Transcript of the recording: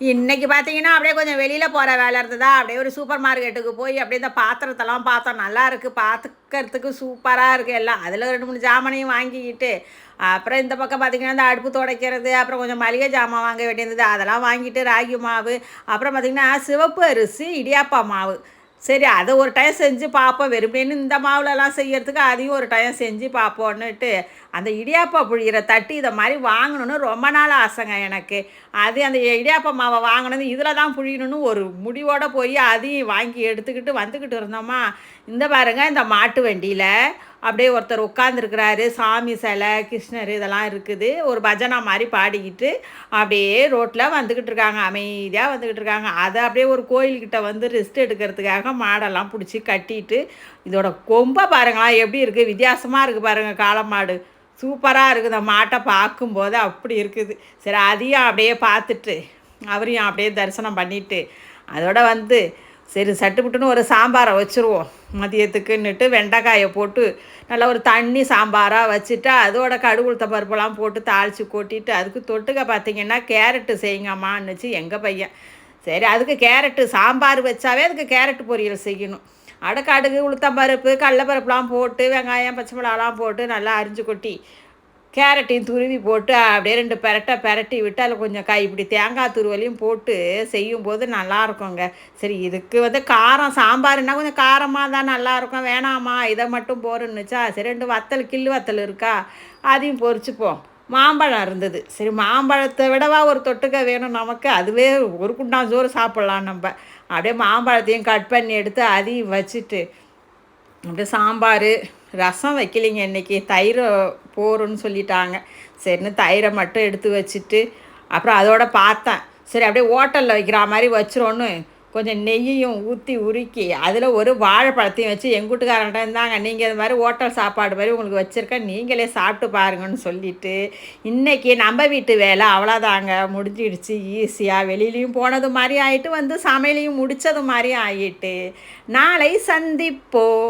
இன்றைக்கி பார்த்தீங்கன்னா அப்படியே கொஞ்சம் வெளியில் போகிற வேலை இருந்ததா? அப்படியே ஒரு சூப்பர் மார்க்கெட்டுக்கு போய் அப்படியே இந்த பாத்திரத்தெல்லாம் பார்த்தோம் நல்லா இருக்குது பார்த்துக்கிறதுக்கு சூப்பராக இருக்குது எல்லாம். அதில் ரெண்டு மூணு ஜாமனையும் வாங்கிக்கிட்டு அப்புறம் இந்த பக்கம் பார்த்திங்கன்னா இந்த அடுப்பு துடைக்கிறது அப்புறம் கொஞ்சம் மளிகை ஜாமான் வாங்க வேண்டியது அதெல்லாம் வாங்கிட்டு ராகி மாவு அப்புறம் பார்த்திங்கன்னா சிவப்பு அரிசி இடியாப்பா மாவு. சரி அதை ஒரு டைம் செஞ்சு பார்ப்போம். வெறுமனேன்னு இந்த மாவுலலாம் செய்யறதுக்கு அதையும் ஒரு டைம் செஞ்சு பார்ப்போன்னுட்டு அந்த இடியாப்பா புழிகிற தட்டி இதை மாதிரி வாங்கணும்னு ரொம்ப நாள் ஆசைங்க எனக்கு. அது அந்த இடியாப்பா மாவை வாங்கினது இதில் தான் புழியணும்னு ஒரு முடிவோடு போய் அதையும் வாங்கி எடுத்துக்கிட்டு வந்துக்கிட்டு இருந்தோமா. இந்த பாருங்க இந்த மாட்டு வண்டியில் அப்படியே ஒருத்தர் உட்காந்துருக்கிறாரு சாமி சிலை கிருஷ்ணர் இதெல்லாம் இருக்குது. ஒரு பஜனா மாதிரி பாடிக்கிட்டு அப்படியே ரோட்டில் வந்துக்கிட்டு இருக்காங்க. அமைதியாக வந்துக்கிட்டு இருக்காங்க. அதை அப்படியே ஒரு கோயில்கிட்ட வந்து ரெஸ்ட் எடுக்கிறதுக்காக மாடெல்லாம் பிடிச்சி கட்டிட்டு இதோட கொம்பை பாருங்களா எப்படி இருக்குது வித்தியாசமாக இருக்குது பாருங்கள் காளமாடு சூப்பராக இருக்குது. இந்த மாட்டை பார்க்கும்போது அப்படி இருக்குது. சரி அதையும் அப்படியே பார்த்துட்டு அவரையும் அப்படியே தரிசனம் பண்ணிவிட்டு அதோட வந்து சரி சட்டுப்புட்டுன்னு ஒரு சாம்பாரை வச்சுருவோம். மதியத்துக்குன்னுட்டு வெண்டைக்காயை போட்டு நல்லா ஒரு தண்ணி சாம்பாராக வச்சுட்டு அதோட கடுகுளுத்த பருப்பெல்லாம் போட்டு தாளித்து கொட்டிட்டு அதுக்கு தொட்டுக்க பார்த்தீங்கன்னா கேரட்டு செய்யுங்கம்மான்னுச்சு எங்கள் பையன் சரி அதுக்கு கேரட்டு சாம்பார் வச்சாவே அதுக்கு கேரட்டு பொரியல் செய்யணும். அட கடுகு உளுத்தம் பருப்பு கடலப்பருப்புலாம் போட்டு வெங்காயம் பச்சை மிளகாலாம் போட்டு நல்லா அரிஞ்சு கொட்டி கேரட்டையும் துருவி போட்டு அப்படியே ரெண்டு பெரட்டை பெரட்டி விட்டு அதில் கொஞ்சம் காய் இப்படி தேங்காய் துருவலையும் போட்டு செய்யும்போது நல்லாயிருக்குங்க. சரி இதுக்கு வந்து காரம் சாம்பார்னா கொஞ்சம் காரமாக தான் நல்லாயிருக்கும். வேணாமா இதை மட்டும் போருன்னுச்சா சரி ரெண்டு வத்தல் கில்லு வத்தல் இருக்கா அதையும் பொறிச்சுப்போம் மாம்பழம் இருந்தது. சரி மாம்பழத்தை விடவா ஒரு தொட்டுக்க வேணும் நமக்கு? அதுவே ஒரு குண்டான் சோறு சாப்பிட்லாம் நம்ம. அப்படியே மாம்பழத்தையும் கட் பண்ணி எடுத்து அதையும் வச்சுட்டு அப்படியே சாம்பார் ரசம் வைக்கலிங்க இன்றைக்கி தயிர் போருன்னு சொல்லிட்டாங்க. சரின்னு தயிரை மட்டும் எடுத்து வச்சுட்டு அப்புறம் அதோட பார்த்தேன். சரி அப்படியே ஹோட்டலில் வைக்கிற மாதிரி வச்சிரோன்னு கொஞ்சம் நெய்யையும் ஊற்றி உருக்கி அதில் ஒரு வாழைப்பழத்தையும் வச்சு எங்கள் இருந்தாங்க நீங்கள் இது மாதிரி ஹோட்டல் சாப்பாடு மாதிரி உங்களுக்கு வச்சுருக்கேன் நீங்களே சாப்பிட்டு பாருங்கன்னு சொல்லிட்டு இன்றைக்கி நம்ம வீட்டு வேலை அவ்வளோதாங்க முடிஞ்சிடுச்சு ஈஸியாக வெளியிலையும் போனது மாதிரி ஆகிட்டு வந்து சமையலையும் முடித்தது மாதிரி ஆகிட்டு நாளை சந்திப்போம்.